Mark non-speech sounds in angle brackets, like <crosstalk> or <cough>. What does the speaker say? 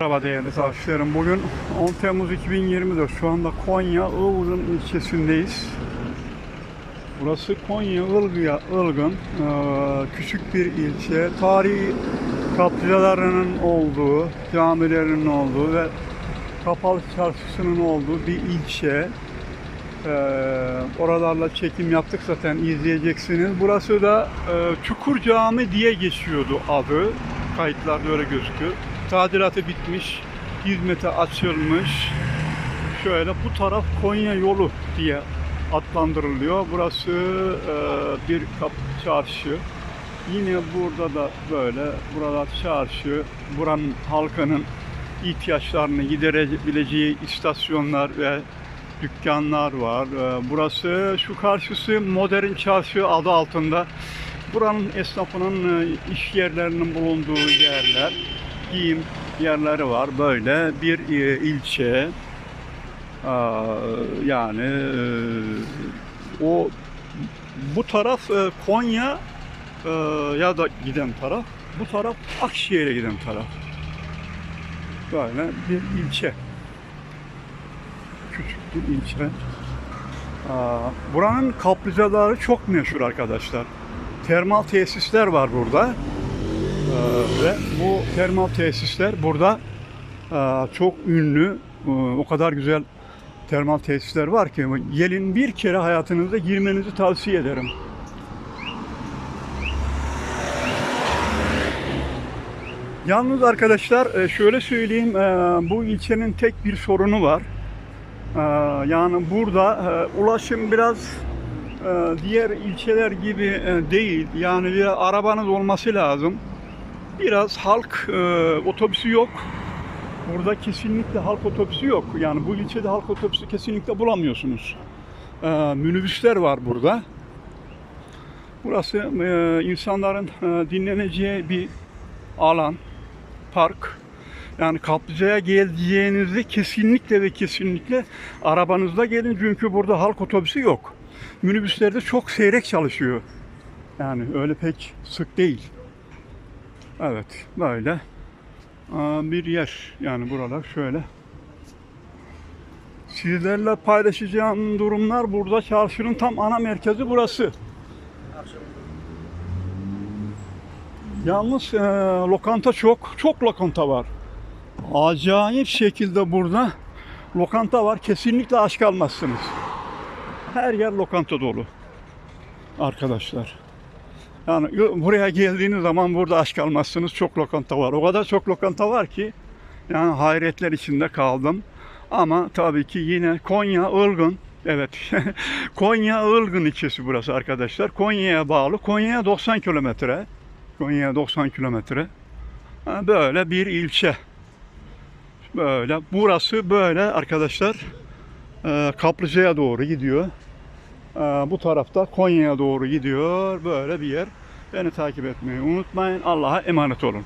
Merhaba değerli takipçilerim. Bugün 10 Temmuz 2024. Şu anda Konya Ilgın ilçesindeyiz. Burası Konya Ilgı'ya Ilgın. Ee, küçük bir ilçe. Tarihi kaplıcalarının olduğu, camilerinin olduğu ve kapalı çarşısının olduğu bir ilçe. Ee, oralarla çekim yaptık zaten izleyeceksiniz. Burası da e, Çukur Cami diye geçiyordu adı. Kayıtlarda öyle gözüküyor. Tadilatı bitmiş, hizmete açılmış. Şöyle bu taraf Konya yolu diye adlandırılıyor. Burası e, bir kap çarşı. Yine burada da böyle buralar çarşı. Buranın halkının ihtiyaçlarını giderebileceği istasyonlar ve dükkanlar var. Ee, Burası şu karşısı modern çarşı adı altında. Buranın esnafının e, iş yerlerinin bulunduğu yerler, giyim yerleri var. Böyle bir e, ilçe. Yani e, o bu taraf e, Konya ya da giden taraf, bu taraf Akşehir'e giden taraf. Böyle bir ilçe küçük bir ilçe. Buranın kaplıcaları çok meşhur arkadaşlar. Termal tesisler var burada. Ee, ve bu termal tesisler burada aa, çok ünlü. Ee, o kadar güzel termal tesisler var ki gelin bir kere hayatınızda girmenizi tavsiye ederim. Yalnız arkadaşlar e, şöyle söyleyeyim e, bu ilçenin tek bir sorunu var. Yani burada e, ulaşım biraz e, diğer ilçeler gibi e, değil. Yani bir arabanız olması lazım. Biraz halk e, otobüsü yok. Burada kesinlikle halk otobüsü yok. Yani bu ilçede halk otobüsü kesinlikle bulamıyorsunuz. Ee, Minibüsler var burada. Burası e, insanların e, dinleneceği bir alan, park. Yani kaplıcaya geleceğinizde kesinlikle ve kesinlikle arabanızda gelin çünkü burada halk otobüsü yok. Minibüslerde çok seyrek çalışıyor. Yani öyle pek sık değil. Evet böyle bir yer yani buralar şöyle. Sizlerle paylaşacağım durumlar burada çarşının tam ana merkezi burası. Yalnız e, lokanta çok, çok lokanta var. Acayip şekilde burada lokanta var. Kesinlikle aç kalmazsınız. Her yer lokanta dolu. Arkadaşlar. Yani buraya geldiğiniz zaman burada aç kalmazsınız. Çok lokanta var. O kadar çok lokanta var ki yani hayretler içinde kaldım. Ama tabii ki yine Konya Ilgın Evet. <laughs> Konya Ilgın ilçesi burası arkadaşlar. Konya'ya bağlı. Konya'ya 90 kilometre. Konya'ya 90 kilometre. Böyle bir ilçe. Böyle. Burası böyle arkadaşlar. e, Kaplıca'ya doğru gidiyor. E, Bu tarafta Konya'ya doğru gidiyor. Böyle bir yer. Beni takip etmeyi unutmayın. Allah'a emanet olun.